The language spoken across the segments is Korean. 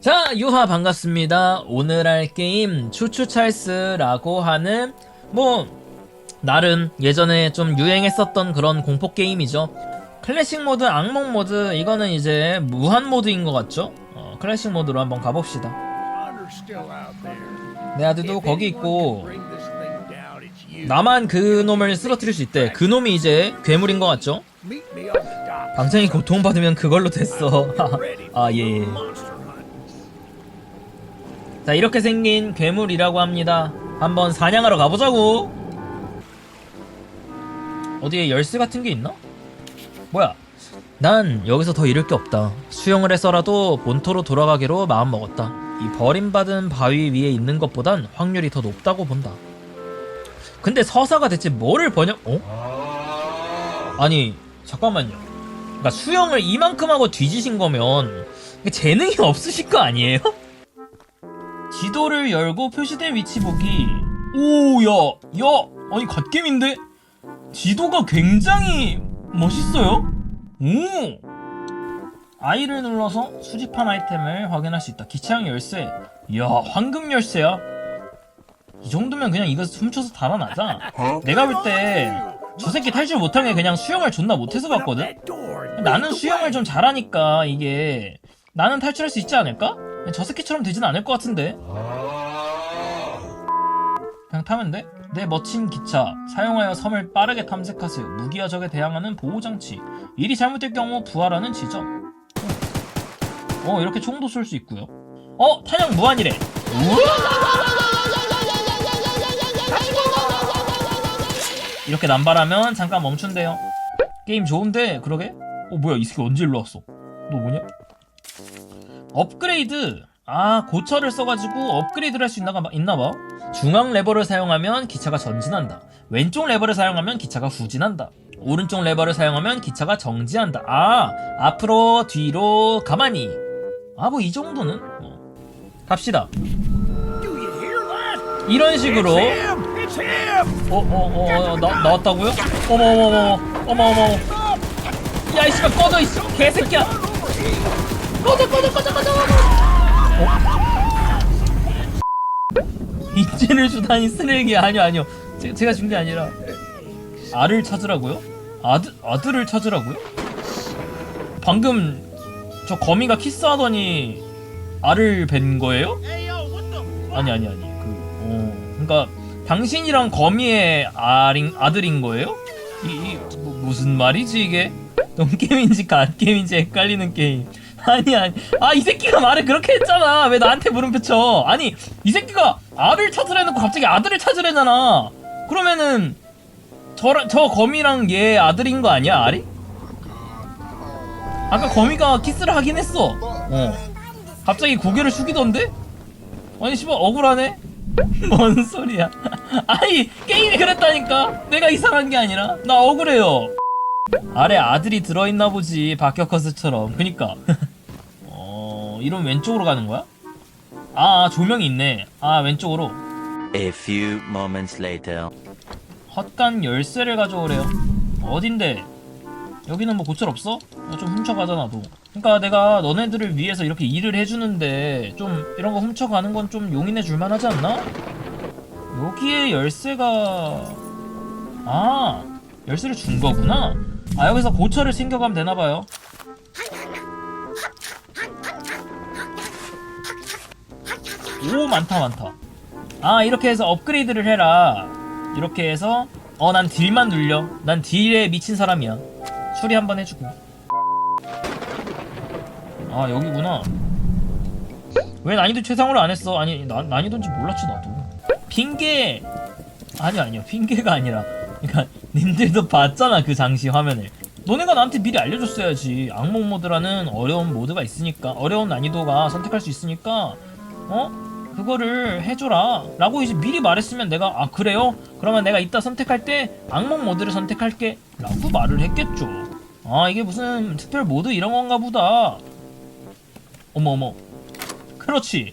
자, 유하 반갑습니다. 오늘 할 게임 추추찰스라고 하는 뭐 나름 예전에 좀 유행했었던 그런 공포 게임이죠. 클래식 모드, 악몽 모드 이거는 이제 무한 모드인 것 같죠? 어, 클래식 모드로 한번 가봅시다. 내 아들도 거기 있고 나만 그 놈을 쓰러뜨릴 수 있대. 그 놈이 이제 괴물인 것 같죠? 방장이 고통받으면 그걸로 됐어. 아 예. 자 이렇게 생긴 괴물이라고 합니다. 한번 사냥하러 가보자고. 어디에 열쇠 같은 게 있나? 뭐야? 난 여기서 더 잃을 게 없다. 수영을 해서라도 본토로 돌아가기로 마음먹었다. 이 버림받은 바위 위에 있는 것보단 확률이 더 높다고 본다. 근데 서사가 대체 뭐를 번역? 어? 아니 잠깐만요. 그러니까 수영을 이만큼 하고 뒤지신 거면 재능이 없으실 거 아니에요? 지도를 열고 표시된 위치 보기. 오, 야, 야, 아니 갓겜인데 지도가 굉장히 멋있어요. 오. I를 눌러서 수집한 아이템을 확인할 수 있다. 기차형 열쇠. 이야, 황금 열쇠야. 이 정도면 그냥 이거 훔쳐서 달아나자. 내가 볼 때 저 새끼 탈출 못한 게 그냥 수영을 존나 못해서 봤거든. 나는 수영을 좀 잘하니까 이게 나는 탈출할 수 있지 않을까? 저 새끼처럼 되진 않을 것 같은데. 그냥 타면 돼? 내 멋진 기차 사용하여 섬을 빠르게 탐색하세요. 무기와 적에 대항하는 보호 장치. 일이 잘못될 경우 부활하는 지점. 어 이렇게 총도 쏠 수 있고요. 어 탄약 무한이래. 이렇게 남발하면 잠깐 멈춘대요. 게임 좋은데 그러게? 어 뭐야 이 새끼 언제 일로 왔어? 너 뭐냐? 업그레이드. 아 고철을 써가지고 업그레이드를 할 수 있나가 있나봐. 중앙 레버를 사용하면 기차가 전진한다. 왼쪽 레버를 사용하면 기차가 후진한다. 오른쪽 레버를 사용하면 기차가 정지한다. 아 앞으로 뒤로 가만히. 아 뭐 이 정도는? 뭐. 갑시다. 이런 식으로. 어어어 나 나왔다고요? 어머 어머 어머 어머 어머. 야이 씨발 꺼져 이 씨, 개새끼야 꺼져 꺼져 꺼져 꺼져 인재를 주다니 쓰레기 아니요 아니요 제, 제가 준 게 아니라 알을 찾으라고요? 아들 아들을 찾으라고요? 방금 저 거미가 키스하더니 알을 벤 거예요? 아니 아니 아니 그 어, 그러니까 당신이랑 거미의 알인 아들인 거예요? 이, 이 뭐, 무슨 말이지 이게? 똥게임인지 갓 게임인지 헷갈리는 게임. 아니 아니. 아 이 새끼가 말을 그렇게 했잖아. 왜 나한테 물음표 쳐 아니 이 새끼가 알을 찾으래놓고 갑자기 아들을 찾으래잖아. 그러면은 저랑 저 거미랑 얘 아들인 거 아니야 알이? 아까 거미가 키스를 하긴 했어. 어. 갑자기 고개를 숙이던데? 아니 씨발 억울하네. 뭔 소리야. 아니 게임이 그랬다니까. 내가 이상한 게 아니라. 나 억울해요. 아래 아들이 들어있나 보지 박혁커스처럼. 그니까 어 이런 왼쪽으로 가는 거야? 아 조명이 있네 아 왼쪽으로 A few moments later. 헛간 열쇠를 가져오래요 어딘데 여기는 뭐 고철 없어? 좀 훔쳐가자 나도 그니까 내가 너네들을 위해서 이렇게 일을 해주는데 좀 이런 거 훔쳐가는 건 좀 용인해 줄만 하지 않나? 여기에 열쇠가 아 열쇠를 준 거구나 아 여기서 고철을 챙겨가면 되나봐요 오 많다 많다. 아 이렇게 해서 업그레이드를 해라. 이렇게 해서 어 난 딜만 눌려. 난 딜에 미친 사람이야. 수리 한번 해주고. 아 여기구나. 왜 난이도 최상으로 안 했어? 아니 나, 난이도인지 몰랐지 나도. 핑계 아니 아니요 핑계가 아니라. 그러니까 님들도 봤잖아 그 장시 화면을. 너네가 나한테 미리 알려줬어야지. 악몽 모드라는 어려운 모드가 있으니까 어려운 난이도가 선택할 수 있으니까 어 그거를 해줘라. 라고 이제 미리 말했으면 내가 아 그래요? 그러면 내가 이따 선택할 때 악몽 모드를 선택할게. 라고 말을 했겠죠. 아 이게 무슨 특별 모드 이런 건가 보다. 어머 어머. 그렇지.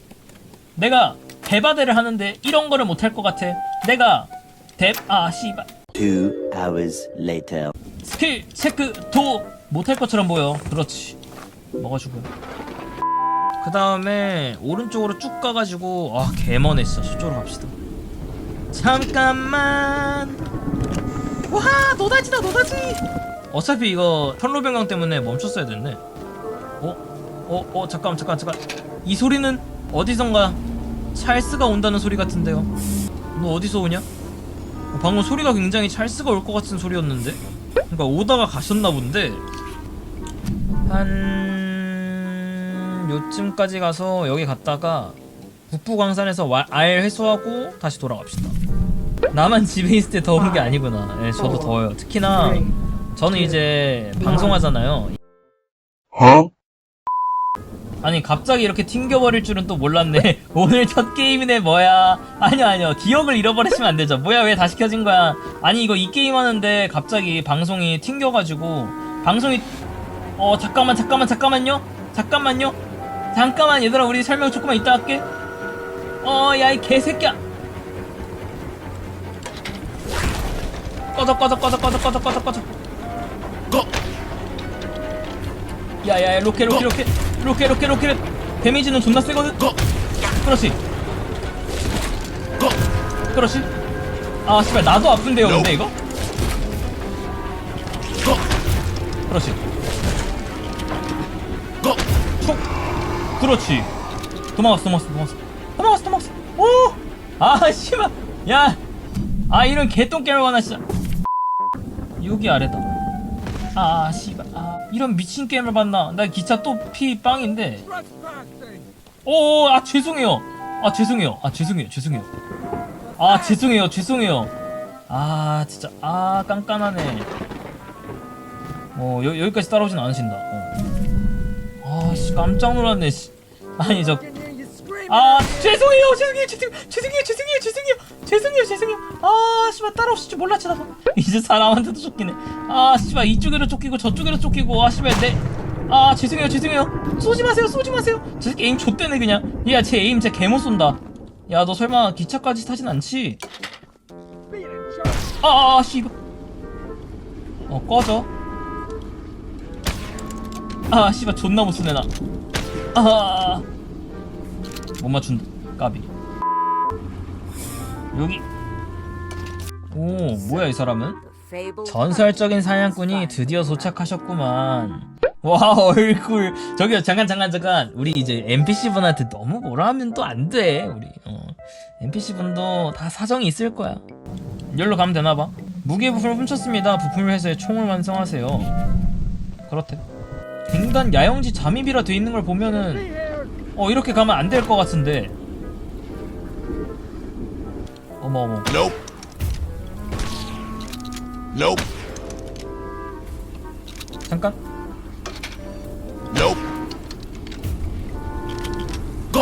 내가 대바대를 하는데 이런 거를 못할 것 같아. 내가 대아 씨발. Two hours later. 스킬 체크 도 못할 것처럼 보여. 그렇지. 먹어주고 그 다음에 오른쪽으로 쭉 가가지고 아 개머네 진짜 저쪽으로 갑시다. 잠깐만. 와 노다지다 노다지! 어차피 이거 선로 변경 때문에 멈췄어야 됐네 어? 어? 어? 잠깐만 잠깐 잠깐 이 소리는 어디선가 찰스가 온다는 소리 같은데요? 너 어디서 오냐? 어, 방금 소리가 굉장히 찰스가 올 것 같은 소리였는데? 그러니까 오다가 가셨나 본데. 한 요쯤까지 가서 여기 갔다가 북부광산에서 와- 알 회수하고 다시 돌아갑시다. 나만 집에 있을 때 더운 게 아니구나. 예, 저도 더워요. 특히나 저는 이제 방송하잖아요. 아니 갑자기 이렇게 튕겨버릴 줄은 또 몰랐네. 오늘 첫 게임이네 뭐야? 아니요 아니요 기억을 잃어버리시면 안 되죠. 뭐야 왜 다시 켜진 거야? 아니 이거 이 게임 하는데 갑자기 방송이 튕겨가지고 방송이 어 잠깐만 잠깐만 잠깐만요 잠깐만요 잠깐만 얘들아 우리 설명 조금만 이따 할게. 어 야 이 개새끼야. 꺼져 꺼져 꺼져 꺼져 꺼져 꺼져 꺼져. 야야 로켓 로켓 로켓. 로켓 로켓 로켓. 데미지는 존나 세거든? 그렇지. 그렇지. 아 씨발 나도 아픈데요 근데 이거? 그렇지. 촉 그렇지. 도망갔어 도망갔어 도망갔어. 도망갔어 도망갔어. 오아 씨발. 야아 이런 개똥개를 하나 진짜. 여기 아래다. 아 씨발. 아 이런 미친 게임을 봤나? 나 기차 또 피 빵인데. 오아 죄송해요. 아 죄송해요. 아 죄송해요 죄송해요. 아 죄송해요 죄송해요. 아 진짜. 아 깐깐하네. 어 여, 여기까지 따라오진 않으신다. 어. 아씨 깜짝 놀랐네 씨 아니 저 아 죄송해요 죄송해요 죄송 죄송해요 죄송해요 죄송해요 죄송해요 죄송해요. 아 씨발 따라오실 줄 몰랐지 나도 이제 사람한테도 쫓기네. 아 씨발 이쪽으로 쫓기고 저쪽으로 쫓기고 아 씨발 내 아 죄송해요 죄송해요. 쏘지 마세요 쏘지 마세요. 저 새끼 에임 좆대네 그냥. 야쟤 에임 진짜 개못 쏜다. 야 너 설마 기차까지 타진 않지? 아아 씨발 어 꺼져. 아 씨발 존나 못 쏘네 나 아 못 맞춘다 까비. 여기. 오 뭐야 이 사람은? 전설적인 사냥꾼이 드디어 도착하셨구만. 와 얼굴. 저기요 잠깐 잠깐 잠깐. 우리 이제 NPC 분한테 너무 뭐라 하면 또 안 돼 우리. 어. NPC 분도 다 사정이 있을 거야. 여기로 가면 되나 봐. 무기의 부품을 훔쳤습니다. 부품을 해서 총을 완성하세요. 그렇대 갱단 야영지 잠입이라 돼 있는 걸 보면은 어 이렇게 가면 안 될 것 같은데 어머 어머 Nope. Nope. 잠깐 Nope. Go.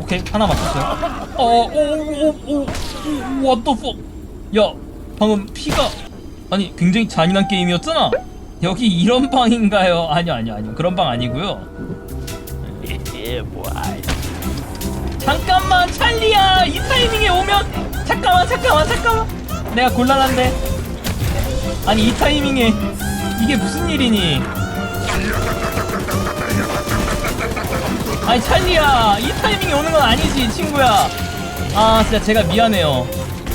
오케이 하나 맞췄어요 어오오오오 what the fuck 야 방금 피가 아니 굉장히 잔인한 게임이었잖아 여기 이런 방인가요? 아니요 아니요 아니요. 그런 방 아니고요. 잠깐만 찰리야! 이 타이밍에 오면 잠깐만 잠깐만 잠깐만. 내가 곤란한데. 아니 이 타이밍에 이게 무슨 일이니? 아니 찰리야 이 타이밍에 오는 건 아니지 친구야. 아 진짜 제가 미안해요.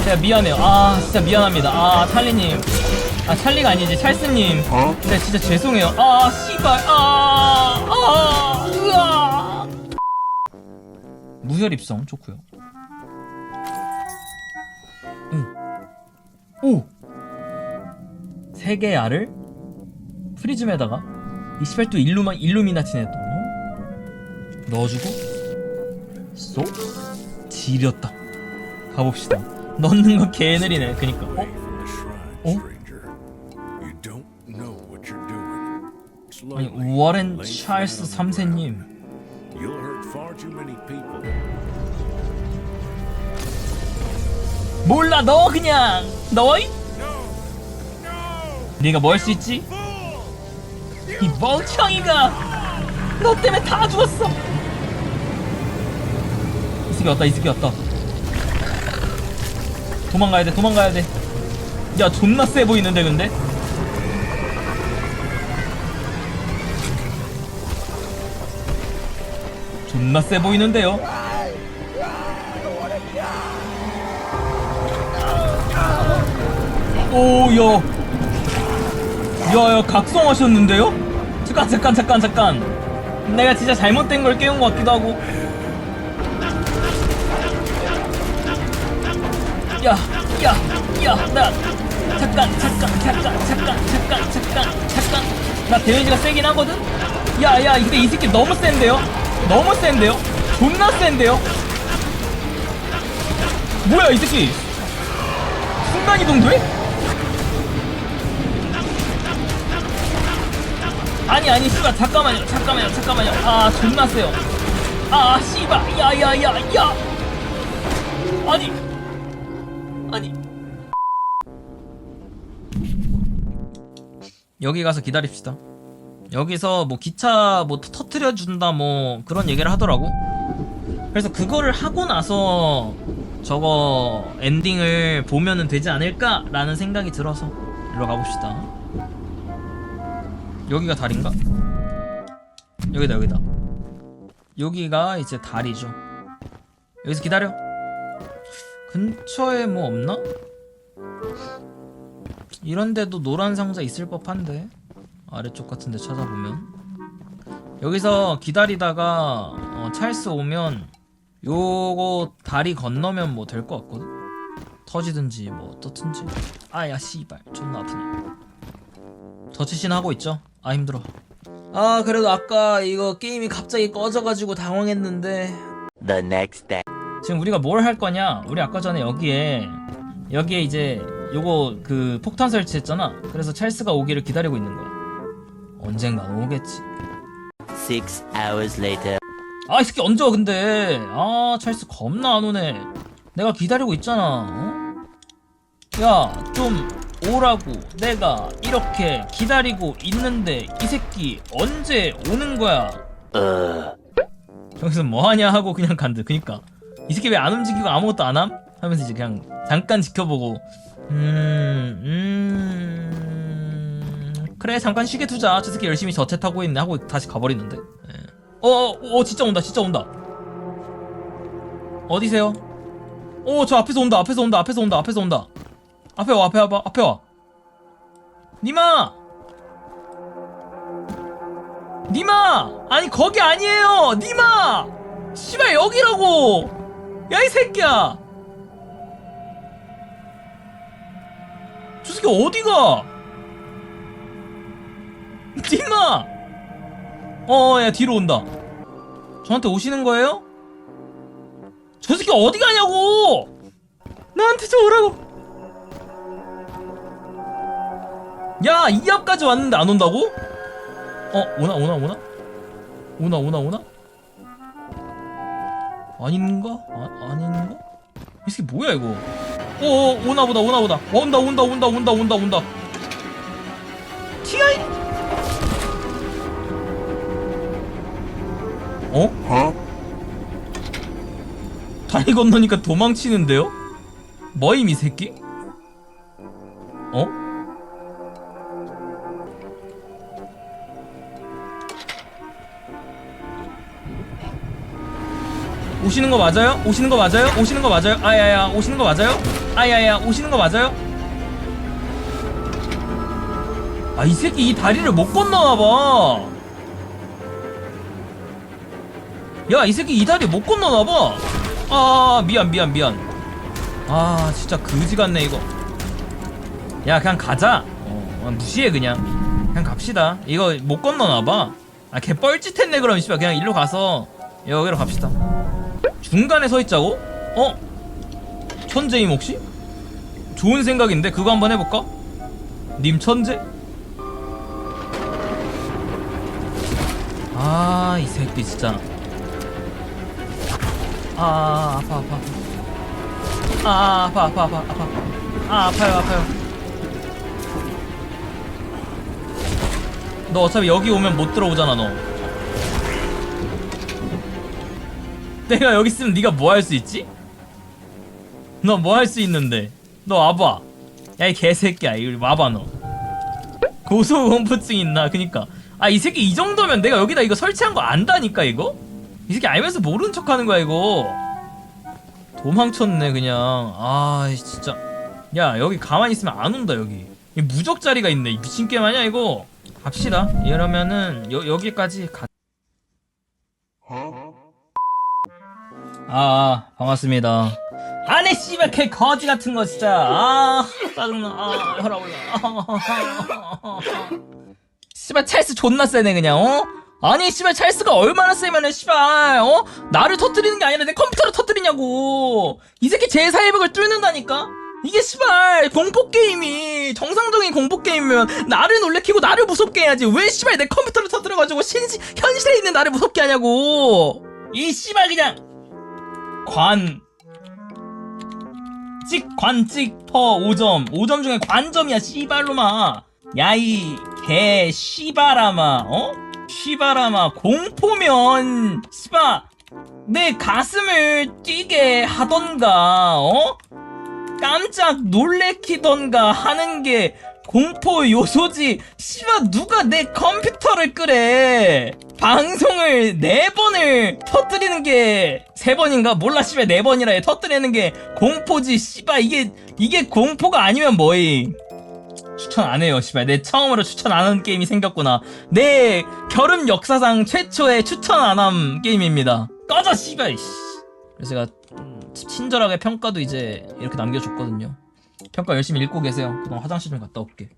제가 미안해요. 아 진짜 미안합니다. 아 찰리님 아 찰리가 아니지 찰스님. 진짜 진짜 죄송해요. 아 씨발 아아 으아. 무혈 입성 좋고요. 오! 세 개의 알을 프리즘에다가 28도 일루마, 일루미나티네 또 넣어주고 쏙 지렸다. 가봅시다. 넣는 거 개느리네 그니까. 어? the 아니 워렌 찰스 flat on the 3세님 ground. You'll hurt far too many people. 몰라 너 그냥 너이? 네가 뭐 할 수 있지? 이 멍청이가 너 때문에 다 죽었어 이 새끼 왔다 이 새끼 왔다 도망가야 돼 도망가야 돼야 존나 세 보이는데 근데 존나 세 보이는데요? 오야 야야 각성하셨는데요? 잠깐 잠깐 잠깐 잠깐 내가 진짜 잘못된 걸 깨운 것 같기도 하고 야 야 야 나 잠깐 잠깐 잠깐 잠깐 잠깐 잠깐 잠깐 나 데미지가 세긴 하거든? 야 야 근데 이 새끼 너무 센데요? 너무 센데요? 존나 센데요? 뭐야 이 새끼? 순간이동 돼? 아니 아니 씨발 잠깐만요 잠깐만요 잠깐만요. 아 존나 세요. 아 씨발 야야야 야! 아니! 아니! 여기 가서 기다립시다 여기서 뭐 기차 뭐 터- 터트려 준다 뭐 그런 얘기를 하더라고. 그래서 그거를 하고 나서 저거 엔딩을 보면은 되지 않을까라는 생각이 들어서 일로 가봅시다. 여기가 달인가? 여기다 여기다. 여기가 이제 달이죠. 여기서 기다려. 근처에 뭐 없나? 이런데도 노란 상자 있을 법한데 아래쪽 같은데 찾아보면 여기서 기다리다가 어, 찰스 오면 요거 다리 건너면 뭐 될 것 같거든 터지든지 뭐 어떻든지 아야 씨발 존나 아프네 저치신 하고 있죠? 아 힘들어 아 그래도 아까 이거 게임이 갑자기 꺼져가지고 당황했는데 The next day. 지금 우리가 뭘 할 거냐? 우리 아까 전에 여기에 여기에 이제 요거 그 폭탄 설치했잖아. 그래서 찰스가 오기를 기다리고 있는 거야. 언젠간 오겠지. Six hours later. 아 이 새끼 언제 와 근데? 아 찰스 겁나 안 오네. 내가 기다리고 있잖아. 어? 야 좀 오라고 내가 이렇게 기다리고 있는데 이 새끼 언제 오는 거야? 여기서 뭐 하냐 하고 그냥 간대. 그니까 이 새끼 왜 안 움직이고 아무것도 안 함? 하면서 이제 그냥 잠깐 지켜보고 음, 음, 그래 잠깐 쉬게 두자. 저 새끼 열심히 저체 타고 있네 하고 다시 가버리는데. 예. 어, 어, 어, 진짜 온다, 진짜 온다. 어디세요? 어, 저 앞에서 온다, 앞에서 온다, 앞에서 온다, 앞에서 온다. 앞에 와, 앞에 와, 앞에 와. 니마! 니마! 아니 거기 아니에요! 니마! 씨발 여기라고! 야 이 새끼야! 저 새끼 어디가? 니마! 어, 야 뒤로 온다. 저한테 오시는 거예요? 저 새끼 어디 가냐고! 나한테 좀 오라고! 야, 이 앞까지 왔는데 안 온다고? 어 오나 오나 오나 오나 오나 오나 아닌가 아 아닌가 이 새끼 뭐야 이거 오 오나 보다 오나 보다 온다 온다 온다 온다 온다 온다 어 Huh? 다리 건너니까 도망치는데요 뭐임 이 새끼 어 오시는 거 맞아요? 오시는 거 맞아요? 오시는 거 맞아요? 아야야 오시는 거 맞아요? 아야야 오시는 거 맞아요? 아 이 새끼 이 다리를 못 건너나 봐 야 이 새끼 이 다리 못 건너나봐. 아 미안 미안 미안. 아 진짜 그지 같네 이거. 야 그냥 가자. 어 무시해 그냥. 그냥 갑시다. 이거 못 건너나봐. 아 개 뻘짓했네 그럼 씨발. 그냥 일로 가서. 여기로 갑시다. 중간에 서 있자고? 어? 천재임 혹시? 좋은 생각인데? 그거 한번 해볼까? 님 천재? 아 이 새끼 진짜 아 아파 아파 아 아파 아파 아파 아파 아 아파요 아파요 너 어차피 여기 오면 못 들어오잖아 너 내가 여기 있으면 네가 뭐 할 수 있지? 너 뭐 할 수 있는데? 너 와봐. 야 이 개새끼야, 이리 와봐 너. 고소공포증 있나? 그니까. 아 이 새끼 이 정도면 내가 여기다 이거 설치한 거 안다니까 이거? 이 새끼 알면서 모르는 척 하는 거야 이거. 도망쳤네 그냥. 아 진짜. 야 여기 가만히 있으면 안 온다 여기. 이 무적 자리가 있네. 이 미친 게임 아니야 이거? 갑시다. 이러면은 여, 여기까지 가. 아, 아 반갑습니다. 아네 씨발 개 거지 같은 거 진짜. 아 짜증나. 아 혈압 올라. 아, 씨발 찰스 존나 세네 그냥 어? 아니 씨발 찰스가 얼마나 세면은 씨발 어? 나를 터뜨리는 게 아니라 내 컴퓨터를 터뜨리냐고. 이 새끼 제 사회벽을 뚫는다니까? 이게 씨발 공포 게임이 정상적인 공포 게임이면 나를 놀래키고 나를 무섭게 해야지. 왜 씨발 내 컴퓨터를 터뜨려가지고 신시, 현실에 있는 나를 무섭게 하냐고. 이 씨발 그냥 관. 찍 관 찍 퍼 5점. 5점 중에 관점이야 씨발로마. 야 이 개 씨바라마 어? 씨바라마 공포면 씨바 내 가슴을 뛰게 하던가 어? 깜짝 놀래키던가 하는 게 공포 요소지. 씨바 누가 내 컴퓨터를 끄래? 방송을 네 번을 터뜨리는 게 세 번인가? 몰라 씨발 네 번이라 해 터뜨리는 게 공포지 씨바. 이게 이게 공포가 아니면 뭐임 추천 안 해요, 씨발. 내 처음으로 추천 안 하는 게임이 생겼구나. 내 결혼 역사상 최초의 추천 안 함 게임입니다. 꺼져, 씨발, 씨. 그래서 제가 음, 친절하게 평가도 이제 이렇게 남겨줬거든요. 평가 열심히 읽고 계세요. 그동안 화장실 좀 갔다 올게.